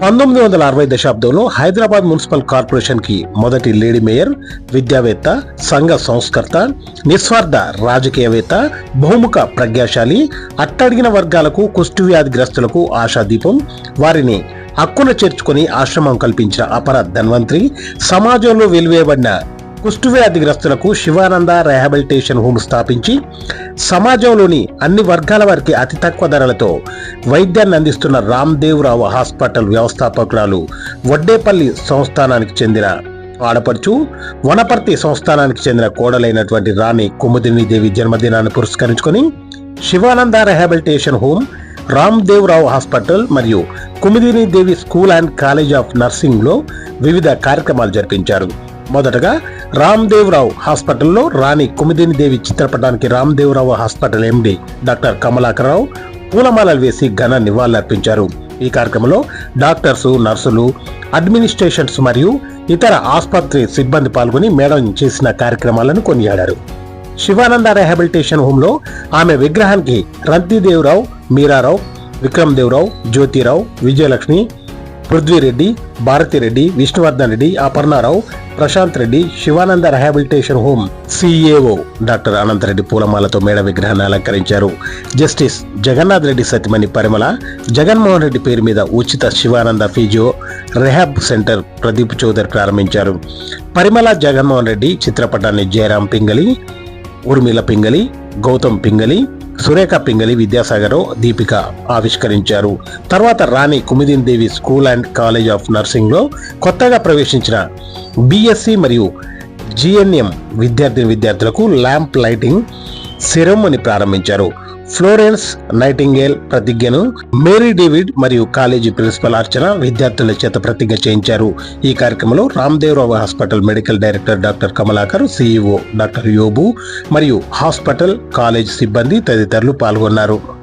పంతొమ్మిది వందల అరవై దశాబ్దంలో హైదరాబాద్ మున్సిపల్ కార్పొరేషన్కి మొదటి లేడీ మేయర్ విద్యావేత్త సంఘ సంస్కర్త నిస్వార్థ రాజకీయవేత్త బహుముఖ ప్రజ్ఞాశాలి అట్టడిగిన వర్గాలకు కుష్టు వ్యాధిగ్రస్తులకు ఆశాదీపం వారిని హక్కున చేర్చుకొని ఆశ్రమం కల్పించిన అపర ధన్వంతరి సమాజంలో వెలివేయబడిన కుష్ఠవ్యాధిగ్రస్తులకు శివానంద రిహాబిలిటేషన్ హోమ్ స్థాపించి సమాజంలోని అన్ని వర్గాల వారికి అతి తక్కువ ధరలతో వైద్యాన్ని అందిస్తున్న రామ్దేవ్రావు హాస్పిటల్ వ్యవస్థాపకురాలు వడ్డేపల్లి సంస్థానానికి చెందిన ఆడపడుచు వనపర్తి సంస్థానానికి చెందిన కోడలైనటువంటి రాణి కుముదిని దేవి జన్మదినాన్ని పురస్కరించుకొని Sivananda rehabilitation home Ramdevrao hospital మరియు Kumudini Devi school and college of నర్సింగ్లో వివిధ కార్యక్రమాలు జరిపించారు. మొదటగా రామ్ దేవరావు హాస్పిటల్లో రాణి కుమిదినిదేవి చిత్రపటానికి Ram Devarao hospital MD doctor Kamalakararao పూలమాలలు వేసి ఘన నివాళులర్పించారు. ఈ కార్యక్రమంలో డాక్టర్స్ నర్సులు అడ్మినిస్ట్రేషన్స్ మరియు ఇతర ఆసుపత్రి సిబ్బంది పాల్గొని మేడం చేసిన కార్యక్రమాలను కొనియాడారు. శివానంద రిహాబిలిటేషన్ హోంలో ఆమె విగ్రహానికి Rantidevarao Meerarao Vikram Devarao Jyothirao Vijayalakshmi Prithvireddy Bharathireddy Vishnuvardhan Reddy Aparnarao Prashanth Reddy Sivananda rehabilitation home CAO doctor Anantareddy పూలమాలతో మేడ విగ్రహాన్ని అలంకరించారు. జస్టిస్ జగన్నాథ్ రెడ్డి సతిమణి పరిమళ జగన్మోహన్ రెడ్డి పేరు మీద ఉచిత Sivananda physio rehab centre Pradeep Chowdary ప్రారంభించారు. పరిమళ జగన్మోహన్ రెడ్డి చిత్రపటాన్ని జయరాం పింగళి ఉర్మిళ పింగళి గౌతమ్ పింగళి సురేఖ పింగళి విద్యాసాగర్ దీపిక ఆవిష్కరించారు. తర్వాత Rani Kumidin Devi school and college of నర్సింగ్లో కొత్తగా ప్రవేశించిన బిఎస్సి మరియు జిఎన్ఎం విద్యార్థిని విద్యార్థులకు ల్యాంప్ లైటింగ్ సెరమనీ ప్రారంభించారు. ఫ్లోరెన్స్ నైటింగేల్ ప్రతిజ్ఞను మేరీ డేవిడ్ మరియు కాలేజీ ప్రిన్సిపల్ అర్చన విద్యార్థుల చేత ప్రతిజ్ఞ చేయించారు. ఈ కార్యక్రమంలో Ramdevarao hospital medical director doctor Kamalakar CEO doctor Yobu మరియు హాస్పిటల్ కాలేజ్ సిబ్బంది తదితరులు పాల్గొన్నారు.